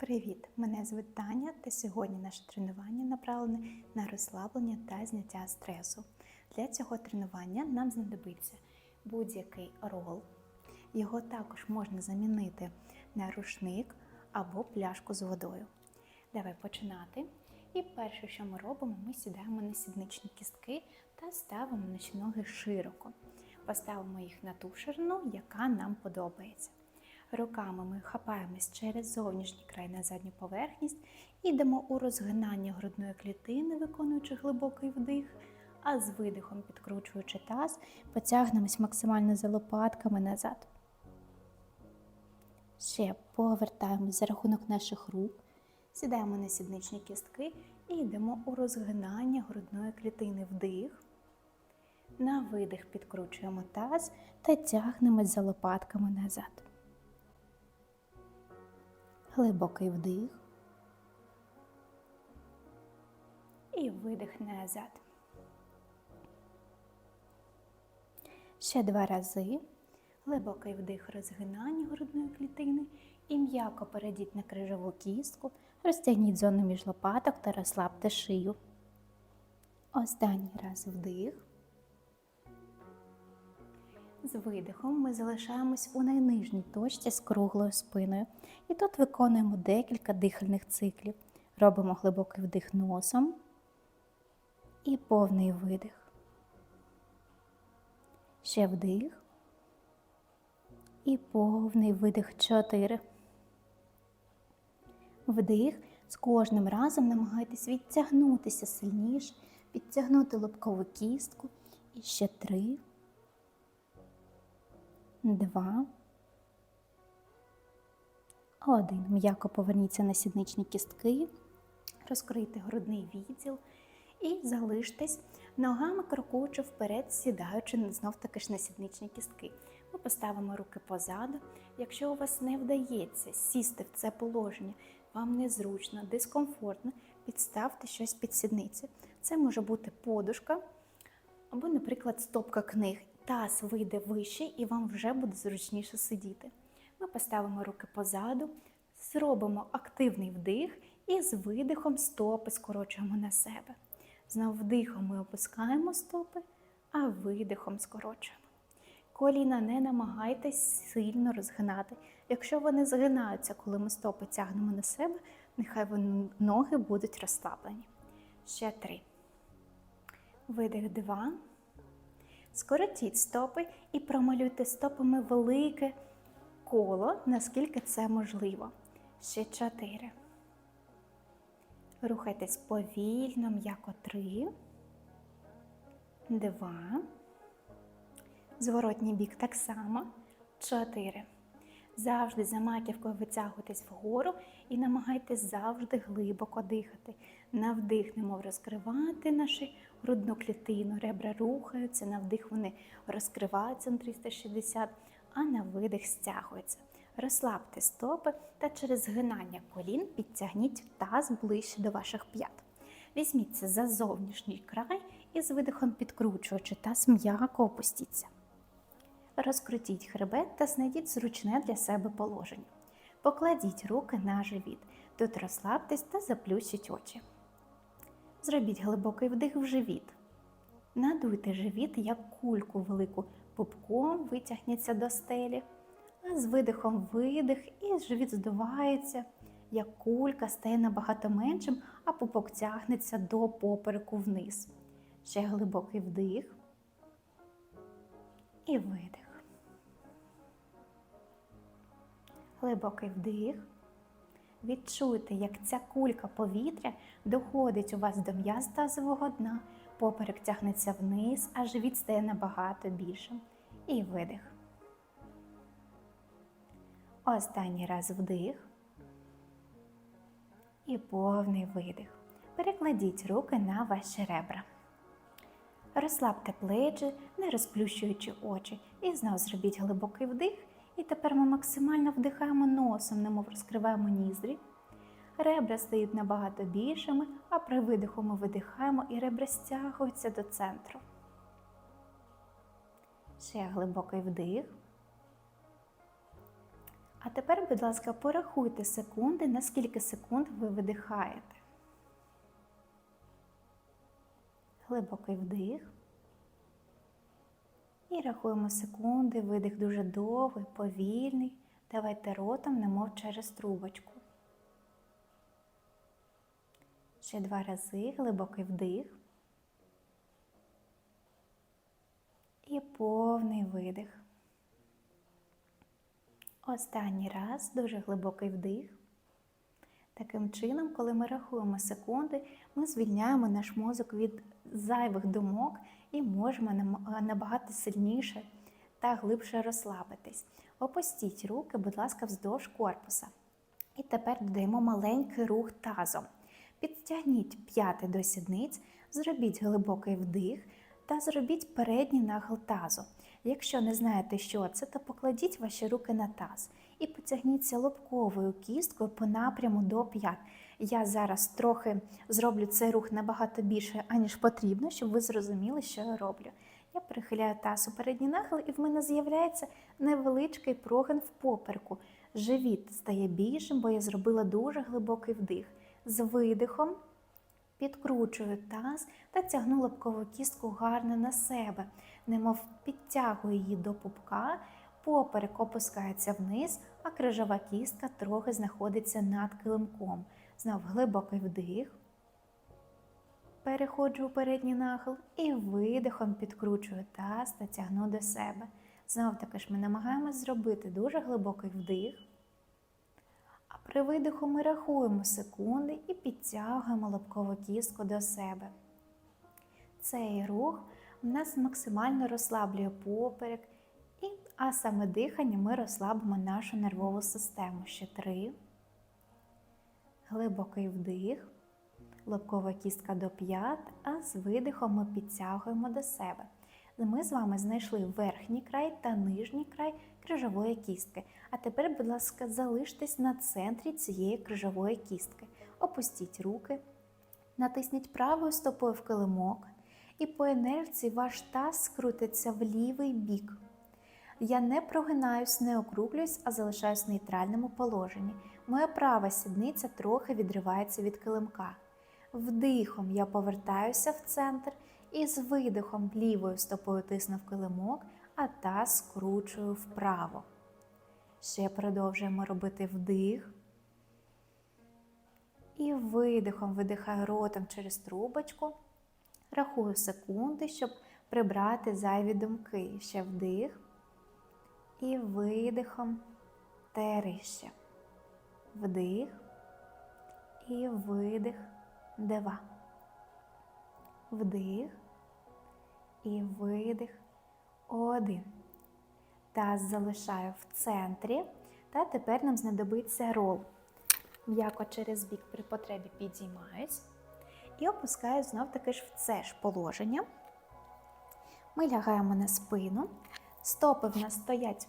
Привіт! Мене звуть Таня, та сьогодні наше тренування направлене на розслаблення та зняття стресу. Для цього тренування нам знадобиться будь-який рол. Його також можна замінити на рушник або пляшку з водою. Давай починати. І перше, що ми робимо, ми сідаємо на сідничні кістки та ставимо наші ноги широко. Поставимо їх на ту ширину, яка нам подобається. Руками ми хапаємось через зовнішній край на задню поверхність, ідемо у розгинання грудної клітини, виконуючи глибокий вдих, а з видихом, підкручуючи таз, потягнемось максимально за лопатками назад. Ще повертаємось за рахунок наших рук, сідаємо на сідничні кістки і йдемо у розгинання грудної клітини вдих. На видих підкручуємо таз та тягнемось за лопатками назад. Глибокий вдих і видих назад. Ще два рази. Глибокий вдих розгинання грудної клітини і м'яко перейдіть на крижову кістку, розтягніть зону між лопаток та розслабте шию. Останній раз вдих. З видихом ми залишаємось у найнижній точці з круглою спиною. І тут виконуємо декілька дихальних циклів. Робимо глибокий вдих носом і повний видих. Ще вдих. І повний видих 4. Вдих. З кожним разом намагайтесь відтягнутися сильніше, підтягнути лобкову кістку. І ще три два, один. М'яко поверніться на сідничні кістки, розкрийте грудний відділ і залиштесь ногами крокуючи вперед, сідаючи знов таки ж на сідничні кістки. Ми поставимо руки позаду. Якщо у вас не вдається сісти в це положення, вам незручно, дискомфортно, підставте щось під сідниці. Це може бути подушка або, наприклад, стопка книг таз вийде вище і вам вже буде зручніше сидіти. Ми поставимо руки позаду, зробимо активний вдих і з видихом стопи скорочуємо на себе. Знову вдихом ми опускаємо стопи, а видихом скорочуємо. Коліна не намагайтесь сильно розгинати. Якщо вони згинаються, коли ми стопи тягнемо на себе, нехай ноги будуть розслаблені. Ще три. Видих два. Скоротіть стопи і промалюйте стопами велике коло, наскільки це можливо. Ще чотири. Рухайтесь повільно, м'яко три. Два. Зворотній бік так само. Чотири. Завжди за маківкою витягуйтесь вгору і намагайтесь завжди глибоко дихати. На вдих, немов розкривати нашу грудну клітину, ребра рухаються, на вдих вони розкриваються на 360, а на видих стягуються. Розслабте стопи та через згинання колін підтягніть таз ближче до ваших п'ят. Візьміться за зовнішній край і з видихом підкручуючи таз м'яко опустіться. Розкрутіть хребет та знайдіть зручне для себе положення. Покладіть руки на живіт. Тут розслабтесь та заплющіть очі. Зробіть глибокий вдих в живіт. Надуйте живіт як кульку велику пупком, витягніться до стелі, а з видихом видих і живіт здувається, як кулька стає набагато меншим, а пупок тягнеться до попереку вниз. Ще глибокий вдих і видих. Глибокий вдих. Відчуйте, як ця кулька повітря доходить у вас до м'яз тазового дна, поперек тягнеться вниз, а живіт стає набагато більшим. І видих. Останній раз вдих. І повний видих. Перекладіть руки на ваші ребра. Розслабте плечі, не розплющуючи очі, і знову зробіть глибокий вдих. І тепер ми максимально вдихаємо носом, немов розкриваємо ніздрі. Ребра стають набагато більшими, а при видиху ми видихаємо і ребра стягуються до центру. Ще глибокий вдих. А тепер, будь ласка, порахуйте секунди, на скільки секунд ви видихаєте. Глибокий вдих. І рахуємо секунди, видих дуже довгий, повільний. Давайте ротом, немов через трубочку. Ще два рази глибокий вдих. І повний видих. Останній раз дуже глибокий вдих. Таким чином, коли ми рахуємо секунди, ми звільняємо наш мозок від зайвих думок і можемо набагато сильніше та глибше розслабитись. Опустіть руки, будь ласка, вздовж корпуса. І тепер додаємо маленький рух тазом. Підтягніть п'яти до сідниць, зробіть глибокий вдих та зробіть передній нахил тазу. Якщо не знаєте, що це, то покладіть ваші руки на таз і потягніться лобковою кісткою по напряму до п'ят. Я зараз трохи зроблю цей рух набагато більше, аніж потрібно, щоб ви зрозуміли, що я роблю. Я перехиляю таз у передній нахил, і в мене з'являється невеличкий прогин в попереку. Живіт стає більшим, бо я зробила дуже глибокий вдих. З видихом підкручую таз та тягну лобкову кістку гарно на себе, немов підтягую її до пупка, поперек опускається вниз, а крижова кістка трохи знаходиться над килимком. Знов глибокий вдих. Переходжу у передній нахил і видихом підкручую таз та тягну до себе. Знов таки ж ми намагаємось зробити дуже глибокий вдих. А при видиху ми рахуємо секунди і підтягуємо лобкову кістку до себе. Цей рух у нас максимально розслаблює поперек, і, а саме дихання ми розслабимо нашу нервову систему. Ще три. Глибокий вдих, лобкова кістка до п'ят, а з видихом ми підтягуємо до себе. Ми з вами знайшли верхній край та нижній край крижової кістки. А тепер, будь ласка, залиштесь на центрі цієї крижової кістки. Опустіть руки, натисніть правою стопою в килимок, і по інерції ваш таз скрутиться в лівий бік. Я не прогинаюсь, не округлююсь, а залишаюсь в нейтральному положенні. Моя права сідниця трохи відривається від килимка. Вдихом я повертаюся в центр і з видихом лівою стопою тисну в килимок, а таз скручую вправо. Ще продовжуємо робити вдих. І видихом видихаю ротом через трубочку. Рахую секунди, щоб прибрати зайві думки. Ще вдих. І видихом терище. Вдих. І видих. Два. Вдих. І видих. Один. Таз залишаю в центрі. Та тепер нам знадобиться рол. М'яко через бік при потребі підіймаюсь. І опускаю знов таки ж в це ж положення. Ми лягаємо на спину. Стопи в нас стоять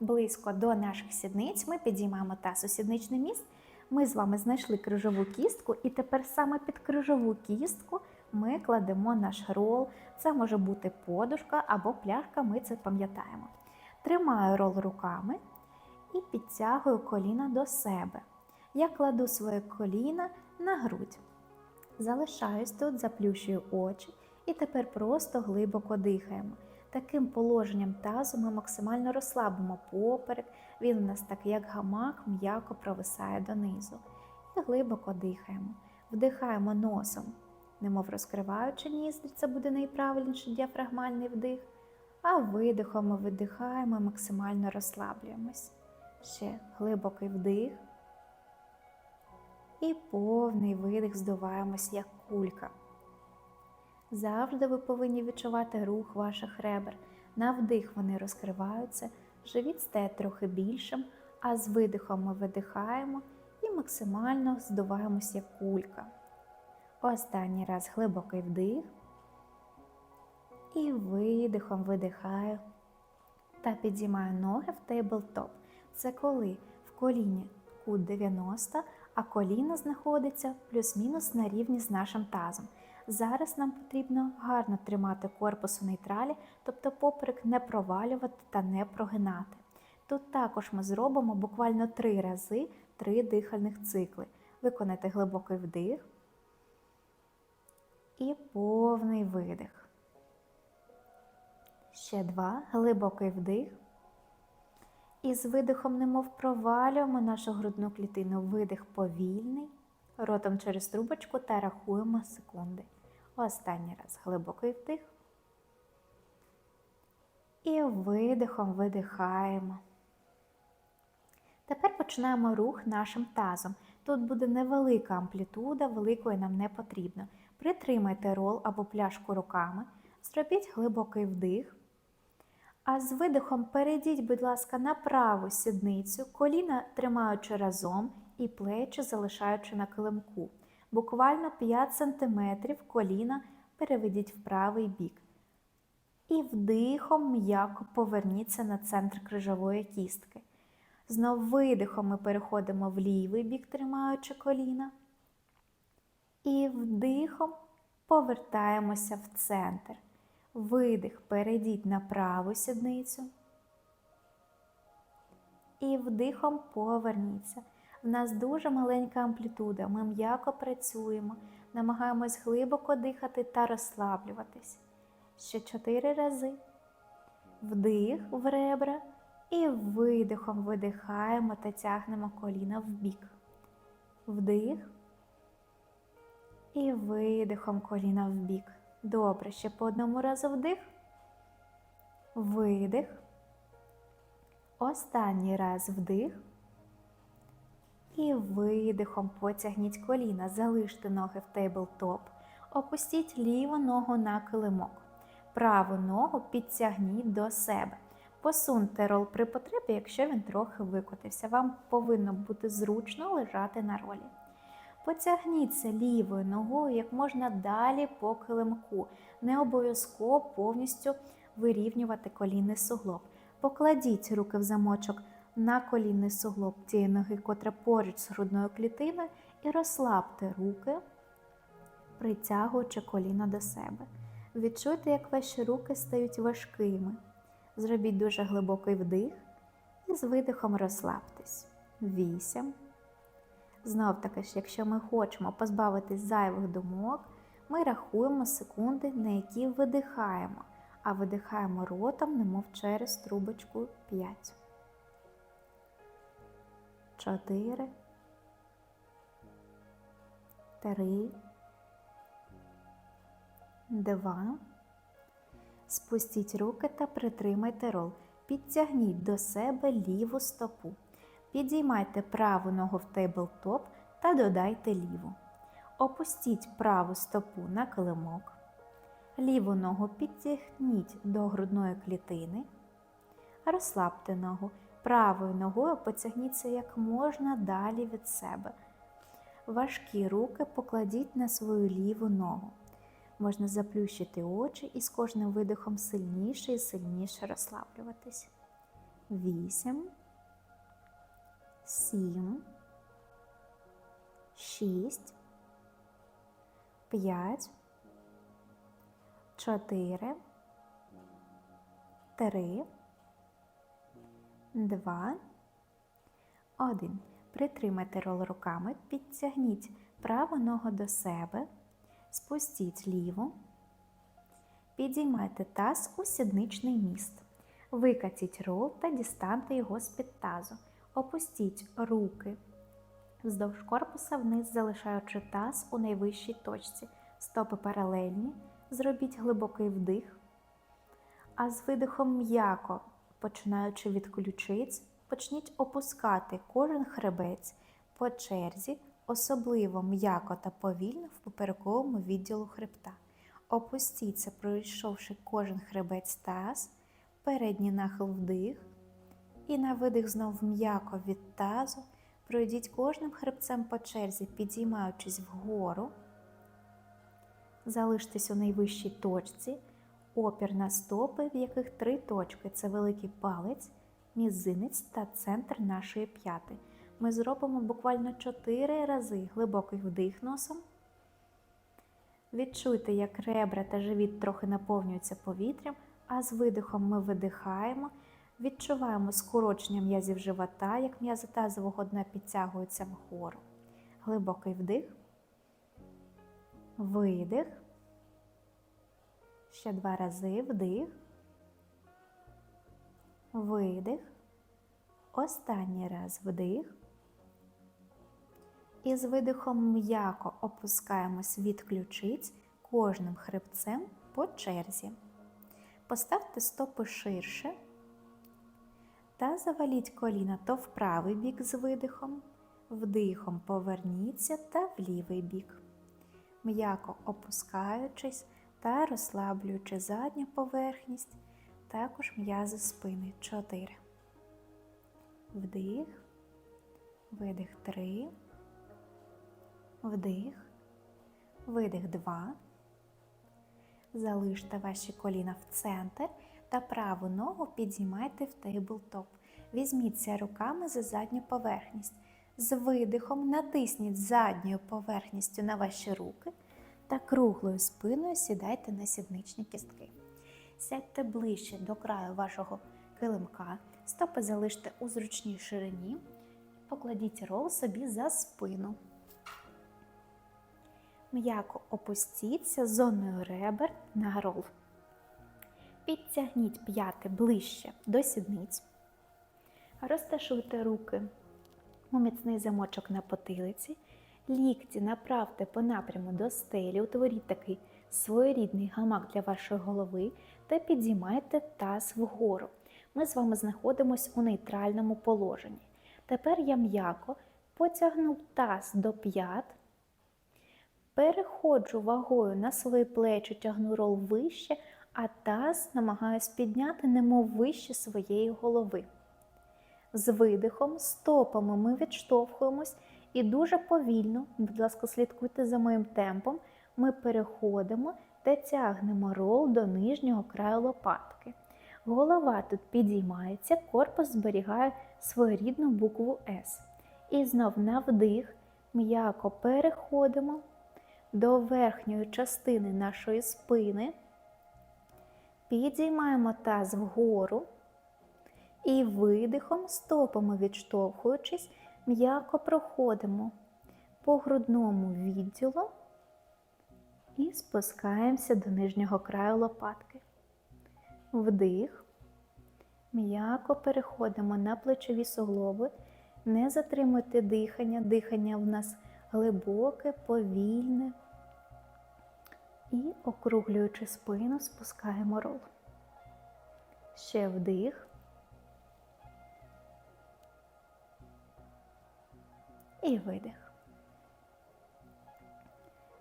близько до наших сідниць. Ми підіймаємо таз сідничний міст. Ми з вами знайшли крижову кістку, і тепер саме під крижову кістку ми кладемо наш рол. Це може бути подушка або пляшка, ми це пам'ятаємо. Тримаю рол руками і підтягую коліна до себе. Я кладу своє коліна на грудь. Залишаюсь тут, заплющую очі і тепер просто глибоко дихаємо. Таким положенням тазу ми максимально розслабимо поперек, він у нас так як гамак м'яко провисає донизу. І глибоко дихаємо. Вдихаємо носом, немов розкриваючи ніздрі, це буде найправильніший діафрагмальний вдих. А видихом ми видихаємо максимально розслаблюємось. Ще глибокий вдих. І повний видих здуваємось, як кулька. Завжди ви повинні відчувати рух ваших ребер. На вдих вони розкриваються, живіт стає трохи більшим, а з видихом ми видихаємо і максимально здуваємось, як кулька. Останній раз глибокий вдих. І видихом видихаю та підіймаю ноги в тейблтоп. Це коли в коліні кут 90, а коліно знаходиться плюс-мінус на рівні з нашим тазом. Зараз нам потрібно гарно тримати корпус у нейтралі, тобто поперек не провалювати та не прогинати. Тут також ми зробимо буквально три рази три дихальних цикли. Виконайте глибокий вдих і повний видих. Ще два. Глибокий вдих. І з видихом, немов провалюємо нашу грудну клітину. Видих повільний. Ротом через трубочку та рахуємо секунди. Останній раз глибокий вдих. І видихом видихаємо. Тепер починаємо рух нашим тазом. Тут буде невелика амплітуда, великої нам не потрібно. Притримайте рол або пляшку руками, зробіть глибокий вдих. А з видихом перейдіть, будь ласка, на праву сідницю, коліна тримаючи разом і плечі залишаючи на килимку. Буквально 5 см коліна переведіть в правий бік. І вдихом м'яко поверніться на центр крижової кістки. Знов видихом ми переходимо в лівий бік, тримаючи коліна. І вдихом повертаємося в центр. Видих, перейдіть на праву сідницю. І вдихом поверніться. В нас дуже маленька амплітуда. Ми м'яко працюємо, намагаємось глибоко дихати та розслаблюватись. Ще чотири рази. Вдих в ребра. І видихом видихаємо та тягнемо коліна в бік. Вдих. І видихом коліна в бік. Добре, ще по одному разу вдих. Видих. Останній раз вдих. І видихом потягніть коліна. Залиште ноги в тейблтоп. Опустіть ліву ногу на килимок. Праву ногу підтягніть до себе. Посуньте рол при потребі, якщо він трохи викотився. Вам повинно бути зручно лежати на ролі. Потягніться лівою ногою як можна далі по килимку. Не обов'язково повністю вирівнювати колінний суглоб. Покладіть руки в замочок на колінний суглоб тієї ноги, котра поруч з грудною клітиною, і розслабте руки, притягуючи коліно до себе. Відчуйте, як ваші руки стають важкими. Зробіть дуже глибокий вдих і з видихом розслабтесь. Вісім. Знов таки ж, якщо ми хочемо позбавитись зайвих думок, ми рахуємо секунди, на які видихаємо, а видихаємо ротом, немов через трубочку 5. 4. 3. 2. Спустіть руки та притримайте рол. Підтягніть до себе ліву стопу. Підіймайте праву ногу в тейблтоп та додайте ліву. Опустіть праву стопу на килимок. Ліву ногу підтягніть до грудної клітини. Розслабте ногу. Правою ногою потягніться як можна далі від себе. Важкі руки покладіть на свою ліву ногу. Можна заплющити очі і з кожним видихом сильніше і сильніше розслаблюватись. Вісім, сім, шість, п'ять, чотири, три, два, один. Притримайте рол руками, підтягніть праву ногу до себе. Спустіть ліву, підіймайте таз у сідничний міст. Викатіть рол та дістаньте його з-під тазу. Опустіть руки вздовж корпуса вниз, залишаючи таз у найвищій точці. Стопи паралельні. Зробіть глибокий вдих. А з видихом м'яко, починаючи від ключиць, почніть опускати кожен хребець по черзі особливо м'яко та повільно в поперековому відділу хребта. Опустіться, пройшовши кожен хребець таз, передній нахил вдих. І на видих знов м'яко від тазу. Пройдіть кожним хребцем по черзі, підіймаючись вгору. Залиштесь у найвищій точці, опір на стопи, в яких три точки це великий палець, мізинець та центр нашої п'яти ми зробимо буквально 4 рази глибокий вдих носом. Відчуйте, як ребра та живіт трохи наповнюються повітрям, а з видихом ми видихаємо, Відчуваємо скорочення м'язів живота, як м'язи тазового дна підтягуються вгору. Глибокий вдих. Видих. Ще два рази вдих. Видих. Останній раз вдих. І з видихом м'яко опускаємось від ключиць кожним хребцем по черзі. Поставте стопи ширше та заваліть коліна то в правий бік з видихом, вдихом поверніться та в лівий бік. М'яко опускаючись та розслаблюючи задню поверхність, також м'язи спини 4. Вдих, видих 3, вдих, видих 2. Залиште ваші коліна в центр та праву ногу підіймайте в тейблтоп. Візьміться руками за задню поверхність. З видихом натисніть задньою поверхністю на ваші руки та круглою спиною сідайте на сідничні кістки. Сядьте ближче до краю вашого килимка, стопи залиште у зручній ширині, покладіть рол собі за спину. М'яко опустіться зоною ребер на рол. Підтягніть п'яти ближче до сідниць. Розташуйте руки у міцний замочок на потилиці. Лікті направте по напряму до стелі, утворіть такий своєрідний гамак для вашої голови та підіймайте таз вгору. Ми з вами знаходимося у нейтральному положенні. Тепер я м'яко потягну таз до п'ят, переходжу вагою на свої плечі, тягну рол вище, а таз намагаюсь підняти, немов вище своєї голови. З видихом, стопами ми відштовхуємось і дуже повільно, будь ласка, слідкуйте за моїм темпом, ми переходимо та тягнемо рол до нижнього краю лопатки. Голова тут підіймається, корпус зберігає своєрідну букву С. І знов на вдих м'яко переходимо до верхньої частини нашої спини, підіймаємо таз вгору і видихом, стопами відштовхуючись, м'яко проходимо по грудному відділу і спускаємося до нижнього краю лопатки. Вдих. М'яко переходимо на плечові суглоби. Не затримуйте дихання. Дихання в нас глибоке, повільне. І, округлюючи спину, спускаємо рол. Ще вдих. І видих.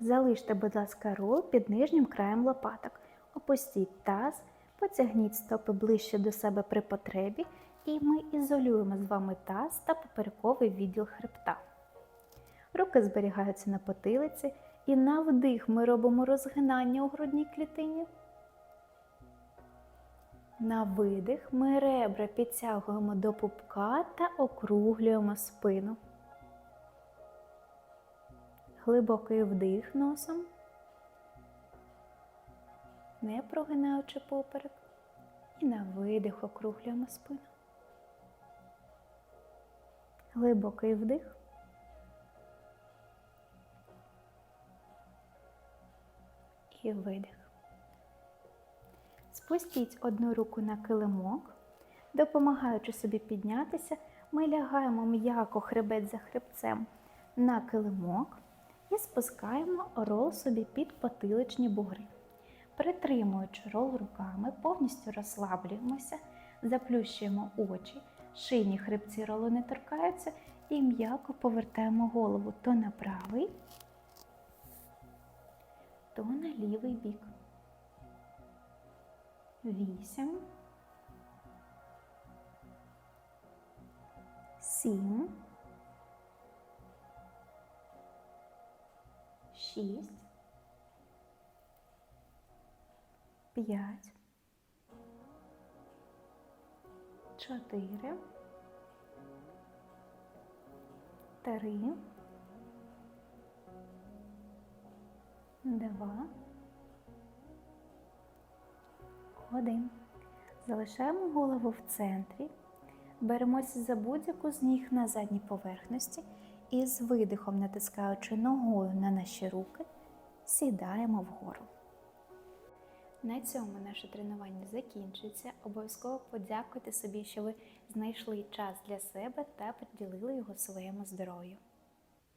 Залиште, будь ласка, рол під нижнім краєм лопаток. Опустіть таз, потягніть стопи ближче до себе при потребі, і ми ізолюємо з вами таз та поперековий відділ хребта. Руки зберігаються на потилиці, і на вдих ми робимо розгинання у грудній клітині. На видих ми ребра підтягуємо до пупка та округлюємо спину. Глибокий вдих носом, не прогинаючи поперек, і на видих округлюємо спину. Глибокий вдих. І видих. Спустіть одну руку на килимок, допомагаючи собі піднятися, ми лягаємо м'яко хребет за хребцем на килимок і спускаємо рол собі під потиличні бугри. Притримуючи рол руками, повністю розслаблюємося, заплющуємо очі, шийні хребці ролу не торкаються і м'яко повертаємо голову то на правий, то на лівий бік. Вісім. Сім. Шість. П'ять. Чотири. Три. Два. Один. Залишаємо голову в центрі, беремося за будь-яку з ніг на задній поверхності і з видихом, натискаючи ногою на наші руки, сідаємо вгору. На цьому наше тренування закінчується. Обов'язково подякуйте собі, що ви знайшли час для себе та приділили його своєму здоров'ю.